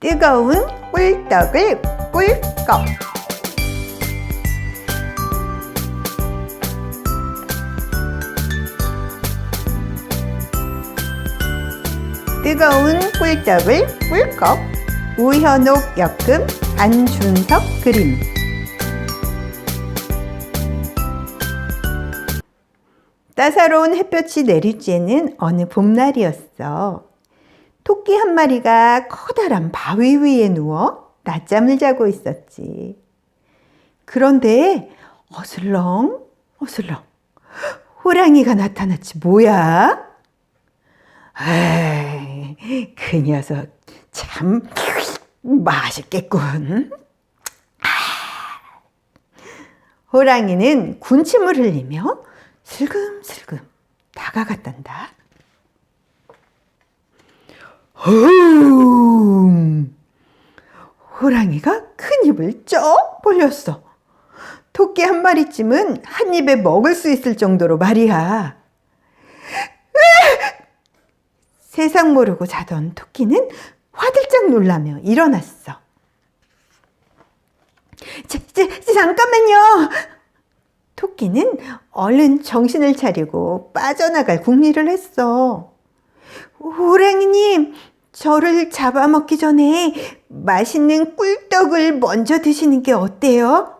뜨거운 꿀떡을 꿀꺽. 뜨거운 꿀떡을 꿀꺽. 우현옥 역금 안준석 그림. 따사로운 햇볕이 내리쬐는 어느 봄날이었어. 토끼 한 마리가 커다란 바위 위에 누워 낮잠을 자고 있었지. 그런데 어슬렁 어슬렁 호랑이가 나타났지 뭐야? 에이, 그 녀석 참 맛있겠군. 아. 호랑이는 군침을 흘리며 슬금슬금 다가갔단다. 흠! 호랑이가 큰 입을 쩍 벌렸어. 토끼 한 마리쯤은 한 입에 먹을 수 있을 정도로 말이야. 세상 모르고 자던 토끼는 화들짝 놀라며 일어났어. 자, 자, 잠깐만요. 토끼는 얼른 정신을 차리고 빠져나갈 궁리를 했어. 호랑이님, 저를 잡아먹기 전에 맛있는 꿀떡을 먼저 드시는 게 어때요?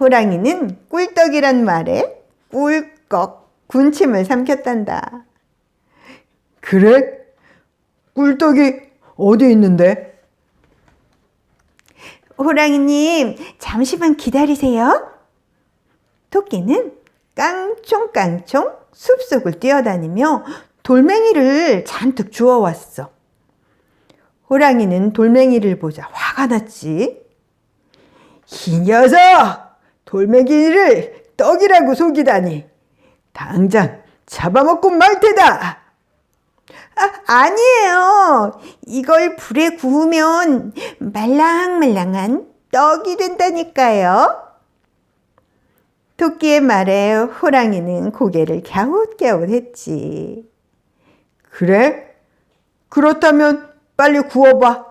호랑이는 꿀떡이란 말에 꿀꺽 군침을 삼켰단다. 그래? 꿀떡이 어디 있는데? 호랑이님, 잠시만 기다리세요. 토끼는 깡총깡총 숲속을 뛰어다니며 돌멩이를 잔뜩 주워 왔어. 호랑이는 돌멩이를 보자 화가 났지. 이 녀석! 돌멩이를 떡이라고 속이다니. 당장 잡아먹고 말 테다! 아, 아니에요. 이걸 불에 구우면 말랑말랑한 떡이 된다니까요. 토끼의 말에 호랑이는 고개를 갸웃갸웃 했지. 그래? 그렇다면 빨리 구워봐.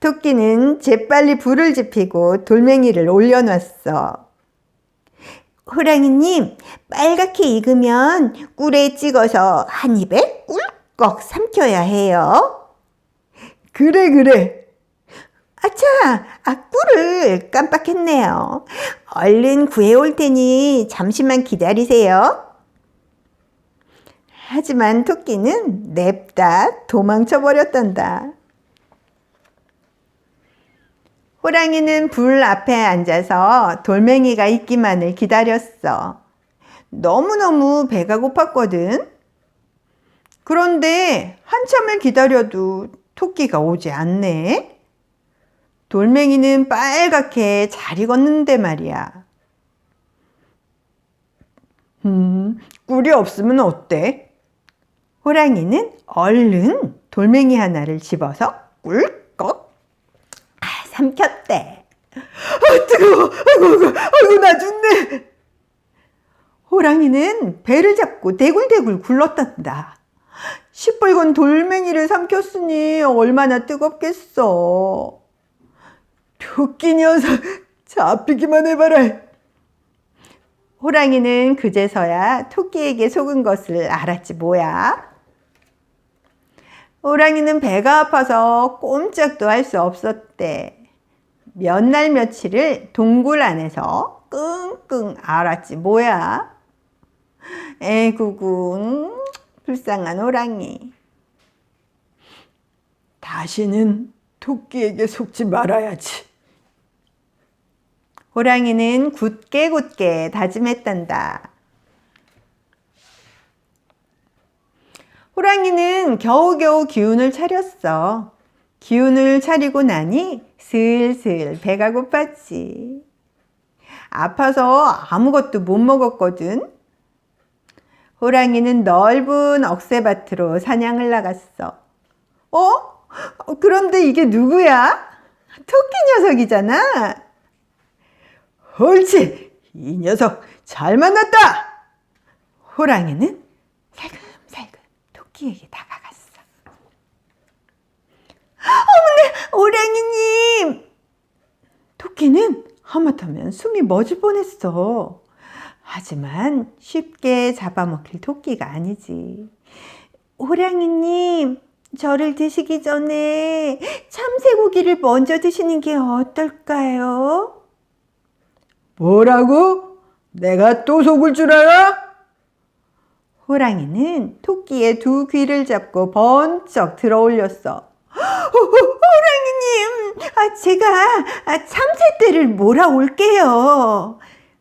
토끼는 재빨리 불을 지피고 돌멩이를 올려놨어. 호랑이님, 빨갛게 익으면 꿀에 찍어서 한 입에 꿀꺽 삼켜야 해요. 그래, 그래. 아차, 아, 꿀을 깜빡했네요. 얼른 구해올 테니 잠시만 기다리세요. 하지만 토끼는 냅다 도망쳐 버렸단다. 호랑이는 불 앞에 앉아서 돌멩이가 익기만을 기다렸어. 너무너무 배가 고팠거든. 그런데 한참을 기다려도 토끼가 오지 않네. 돌멩이는 빨갛게 잘 익었는데 말이야. 음, 꿀이 없으면 어때? 호랑이는 얼른 돌멩이 하나를 집어서 꿀꺽 아, 삼켰대. 아, 뜨거워! 아이고, 아이고, 아이고, 나 죽네! 호랑이는 배를 잡고 대굴대굴 굴렀단다. 시뻘건 돌멩이를 삼켰으니 얼마나 뜨겁겠어. 토끼 녀석, 잡히기만 해봐라. 호랑이는 그제서야 토끼에게 속은 것을 알았지 뭐야. 호랑이는 배가 아파서 꼼짝도 할 수 없었대. 몇 날 며칠을 동굴 안에서 끙끙 앓았지 뭐야. 에구구 음, 불쌍한 호랑이. 다시는 토끼에게 속지 말아야지. 호랑이는 굳게 굳게 다짐했단다. 호랑이는 겨우겨우 기운을 차렸어. 기운을 차리고 나니 슬슬 배가 고팠지. 아파서 아무것도 못 먹었거든. 호랑이는 넓은 억새밭으로 사냥을 나갔어. 어? 그런데 이게 누구야? 토끼 녀석이잖아. 옳지! 이 녀석 잘 만났다! 호랑이는 살금살금 토끼에게 다가갔어. 어머나, 오랑이님! 토끼는 하마터면 숨이 멎을 뻔했어. 하지만 쉽게 잡아먹힐 토끼가 아니지. 호랑이님, 저를 드시기 전에 참새고기를 먼저 드시는 게 어떨까요? 뭐라고? 내가 또 속을 줄 알아? 호랑이는 토끼의 두 귀를 잡고 번쩍 들어 올렸어. 호랑이님, 아, 제가 아, 참새떼를 몰아올게요.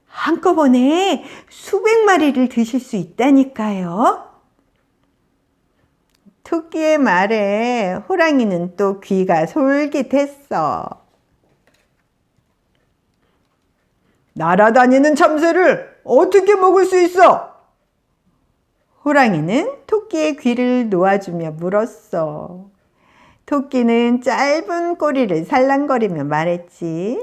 한꺼번에 수백 마리를 드실 수 있다니까요. 토끼의 말에 호랑이는 또 귀가 솔깃했어. 날아다니는 참새를 어떻게 먹을 수 있어? 호랑이는 토끼의 귀를 놓아주며 물었어. 토끼는 짧은 꼬리를 살랑거리며 말했지.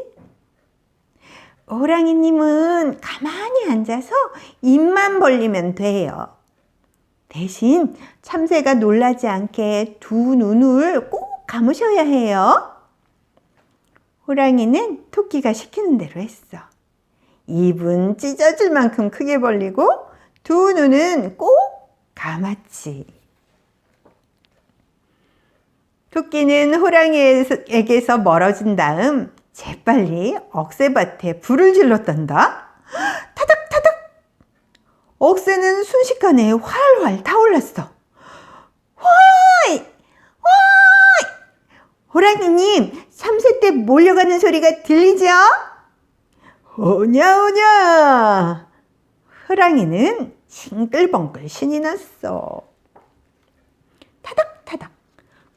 호랑이님은 가만히 앉아서 입만 벌리면 돼요. 대신 참새가 놀라지 않게 두 눈을 꼭 감으셔야 해요. 호랑이는 토끼가 시키는 대로 했어. 입은 찢어질 만큼 크게 벌리고 두 눈은 꼭 감았지. 토끼는 호랑이에게서 멀어진 다음 재빨리 억새밭에 불을 질렀단다. 타닥 타닥! 억새는 순식간에 활활 타올랐어. 화이! 화이! 호랑이님, 참새 때 몰려가는 소리가 들리죠? 오냐 오냐 호랑이는 싱글벙글 신이 났어. 타닥타닥.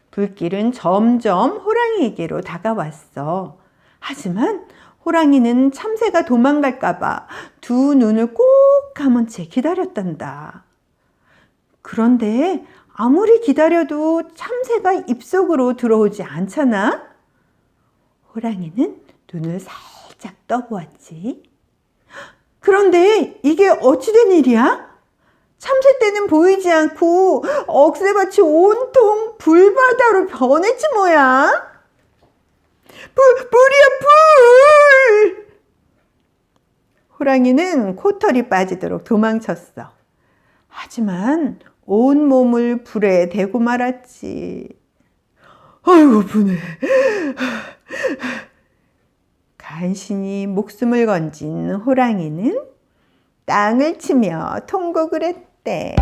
불길은 점점 호랑이에게로 다가왔어. 하지만 호랑이는 참새가 도망갈까봐 두 눈을 꼭 감은 채 기다렸단다. 그런데 아무리 기다려도 참새가 입속으로 들어오지 않잖아? 호랑이는 눈을 살짝 떠보았지. 그런데 이게 어찌된 일이야? 참새떼는 보이지 않고 억새밭이 온통 불바다로 변했지 뭐야? 불, 불이야 불! 호랑이는 코털이 빠지도록 도망쳤어. 하지만 온 몸을 불에 대고 말았지. 아이고 분해 간신히 목숨을 건진 호랑이는 땅을 치며 통곡을 했대.